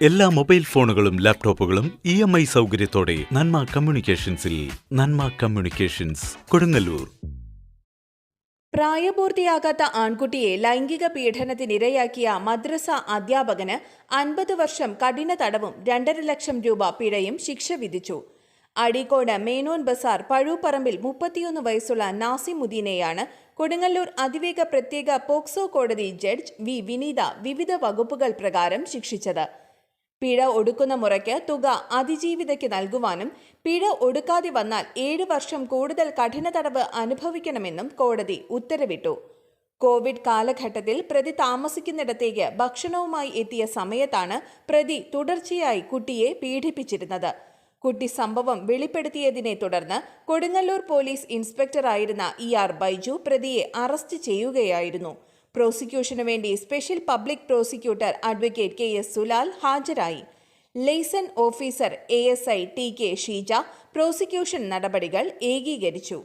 എല്ലാ മൊബൈൽ ഫോണുകളും ലാപ്ടോപ്പുകളും ഇ എം ഐ സൗകര്യത്തോടെ നന്മ കമ്മ്യൂണിക്കേഷൻസിൽ നന്മ കമ്മ്യൂണിക്കേഷൻസ് കൊടുങ്ങല്ലൂർ. പ്രായപൂർത്തിയാകാത്ത ആൺകുട്ടിയെ ലൈംഗിക പീഡനത്തിനിരയാക്കിയ മദ്രസ അധ്യാപകന് അൻപത് വർഷം കഠിന തടവും രണ്ടര ലക്ഷം രൂപ പിഴയും ശിക്ഷ വിധിച്ചു. അടീക്കോട് മേനോൻ ബസാർ പഴൂപ്പറമ്പിൽ മുപ്പത്തിയൊന്ന് വയസ്സുള്ള നാസിമുദ്ദീനെയാണ് കൊടുങ്ങല്ലൂർ അതിവേഗ പ്രത്യേക പോക്സോ കോടതി ജഡ്ജ് വി വിനീത വിവിധ വകുപ്പുകൾ പ്രകാരം ശിക്ഷിച്ചത്. പിഴ ഒടുക്കുന്ന മുറയ്ക്ക് തുക അതിജീവിതയ്ക്ക് നൽകുവാനും പിഴ ഒടുക്കാതെ വന്നാൽ ഏഴ് വർഷം കൂടുതൽ കഠിന തടവ് അനുഭവിക്കണമെന്നും കോടതി ഉത്തരവിട്ടു. കോവിഡ് കാലഘട്ടത്തിൽ പ്രതി താമസിക്കുന്നിടത്തേക്ക് ഭക്ഷണവുമായി എത്തിയ സമയത്താണ് പ്രതി തുടർച്ചയായി കുട്ടിയെ പീഡിപ്പിച്ചിരുന്നത്. കുട്ടി സംഭവം വെളിപ്പെടുത്തിയതിനെ തുടർന്ന് കൊടുങ്ങല്ലൂർ പോലീസ് ഇൻസ്പെക്ടറായിരുന്ന ഇ ആർ ബൈജു പ്രതിയെ അറസ്റ്റ് ചെയ്യുകയായിരുന്നു. പ്രോസിക്യൂഷനു വേണ്ടി special public prosecutor advocate K S Sulal ഹാജരായി. Liaison officer A S I T K Sheeja prosecution നടപടികൾ ഏകീകരിച്ചു.